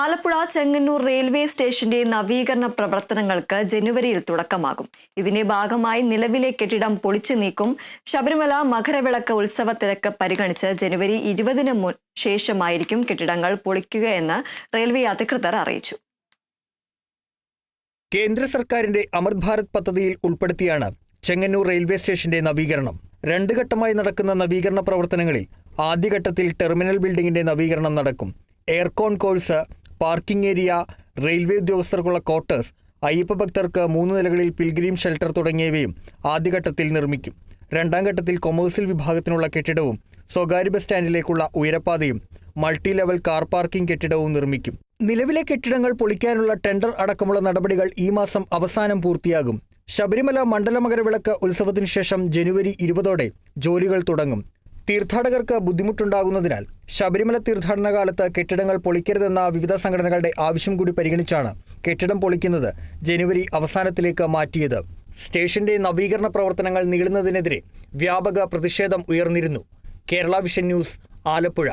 Alappuzha Chengannur railway സ്റ്റേഷന്റെ നവീകരണ പ്രവർത്തനങ്ങൾക്ക് ജനുവരിയിൽ തുടക്കമാകും. ഇതിന്റെ ഭാഗമായി നിലവിലെ കെട്ടിടം പൊളിച്ചു നീക്കും. ശബരിമല മകരവിളക്ക് ഉത്സവ തിരക്ക് പരിഗണിച്ച് ജനുവരി ഇരുപതിന് ശേഷമായിരിക്കും കെട്ടിടങ്ങൾ പൊളിക്കുകയെന്ന് റെയിൽവേ അധികൃതർ അറിയിച്ചു. കേന്ദ്ര സർക്കാരിന്റെ അമൃത് ഭാരത് പദ്ധതിയിൽ ഉൾപ്പെടുത്തിയാണ് ചെങ്ങന്നൂർ റെയിൽവേ സ്റ്റേഷന്റെ നവീകരണം. രണ്ട് ഘട്ടമായി നടക്കുന്ന നവീകരണ പ്രവർത്തനങ്ങളിൽ ആദ്യഘട്ടത്തിൽ ടെർമിനൽ ബിൽഡിംഗിന്റെ നവീകരണം നടക്കും. Air concourse parking area railway ഉദ്യോഗസ്ഥർക്കുള്ള quarters Ayyappa ഭക്തർക്ക് മൂന്ന് നിലകളിൽ പിൽഗ്രീം ഷെൽട്ടർ തുടങ്ങിയവയും ആദ്യഘട്ടത്തിൽ നിർമ്മിക്കും. രണ്ടാം ഘട്ടത്തിൽ കൊമേഴ്സ്യൽ വിഭാഗത്തിനുള്ള കെട്ടിടവും സ്വകാര്യ ബസ് സ്റ്റാൻഡിലേക്കുള്ള ഉയരപ്പാതയും മൾട്ടി ലെവൽ കാർ പാർക്കിംഗ് കെട്ടിടവും നിർമ്മിക്കും. നിലവിലെ കെട്ടിടങ്ങൾ പൊളിക്കാനുള്ള ടെൻഡർ അടക്കമുള്ള നടപടികൾ ഈ മാസം അവസാനം പൂർത്തിയാകും. ശബരിമല മണ്ഡലമകരവിളക്ക് ഉത്സവത്തിനു ശേഷം ജനുവരി ഇരുപതോടെ ജോലികൾ തുടങ്ങും. തീർത്ഥാടകർക്ക് ബുദ്ധിമുട്ടുണ്ടാകുന്നതിനാൽ ശബരിമല തീർത്ഥാടന കാലത്ത് കെട്ടിടങ്ങൾ പൊളിക്കരുതെന്ന വിവിധ സംഘടനകളുടെ ആവശ്യം കൂടി പരിഗണിച്ചാണ് കെട്ടിടം പൊളിക്കുന്നത് ജനുവരി അവസാനത്തിലേക്ക് മാറ്റിയത്. സ്റ്റേഷന്റെ നവീകരണ പ്രവർത്തനങ്ങൾ നീളുന്നതിനെതിരെ വ്യാപക പ്രതിഷേധം ഉയർന്നിരുന്നു. Kerala vision news Alappuzha.